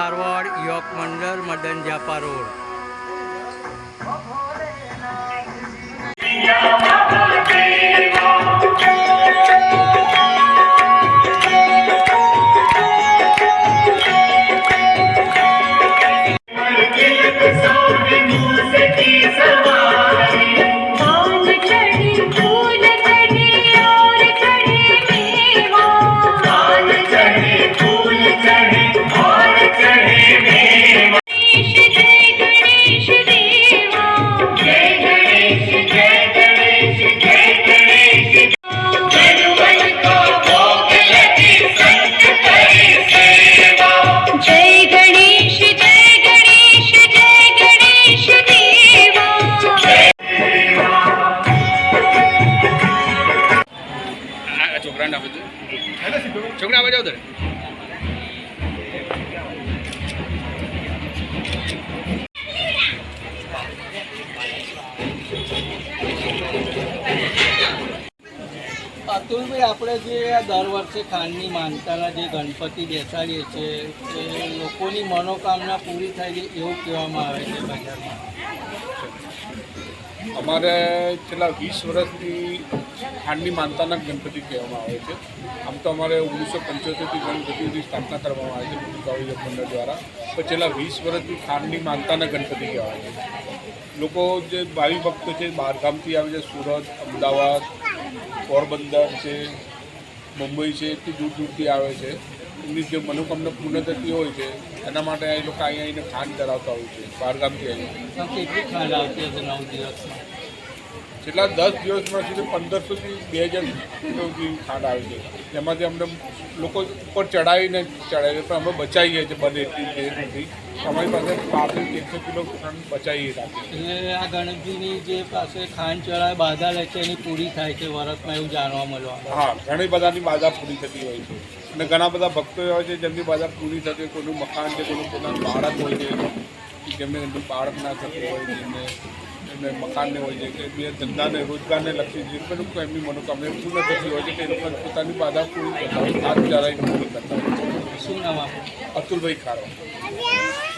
ખારવાડ yoke મંડળ Madan જાપા road. ખાંડ આપે છે છોકરા આવે જાવ તારે અતુલભાઈ આપણે જે દર વર્ષે ખાંડની માનતાના જે ગણપતિ બેસાડીએ છીએ તે લોકોની મનોકામના પૂરી થાય છે એવું કહેવામાં આવે છે બજારમાં. અમારે છેલ્લા વીસ વર્ષથી ખાંડની માનતાના ગણપતિ કહેવામાં આવે છે. આમ તો અમારે ઓગણીસો પંચોતેરથી ગણપતિની સ્થાપના કરવામાં આવે છે, ભૂતકાળી મંડળ દ્વારા. પણ છેલ્લા વીસ વર્ષથી ખાંડની માનતાના ગણપતિ કહેવાય છે. લોકો જે ભાવિ ભક્તો છે બહારગામથી આવે છે, સુરત, અમદાવાદ, પોરબંદર છે મુંબઈ છે, એટલી દૂર દૂરથી આવે છે. એમની જે મનોકામના પૂર્ણ થતી હોય છે, એના માટે એ લોકો અહીંયા આવીને ખાંડ ધરાવતા હોય છે, બહારગામથી આવીને. કેટલી ખાંડ આવતી હશે નવ દિવસમાં? છેલ્લા દસ દિવસમાં સુધી પંદરસોથી બે હજાર કિલો જેવી ખાંડ આવે છે. એમાંથી અમને લોકો ઉપર ચડાવીને ચડાવી છે પણ અમે બચાવીએ છીએ બને એટલી સુધી. અમારી પાસે પાંત્રીસ એકસો કિલો ખાંડ બચાવીએ રાખીએ આ ગણપતિની જે પાસે ખાંડ ચડાવે બાધા લે છે એની પૂરી થાય છે વરસમાં એવું જાણવા મળવા હા ઘણી બધાની બાધા પૂરી થતી હોય છે. અને ઘણા બધા ભક્તો એવા છે જેમની બાધા પૂરી થતી હોય કોઈનું મકાન છે કોઈનું પોતાનું બાળક હોય છે જેમને એમનું બાળક ના થતું હોય જેમને એમને મકાનને હોય છે કે બે ધંધાને રોજગારને લખી જે પણ લોકો એમની મનોકામના પૂર્ણ થતી હોય છે તે લોકો પોતાની બાધા પૂરી કરતા હોય હાથ ચલાવીને પૂરી કરતા હોય શું નામ અતુલભાઈ ખારવા.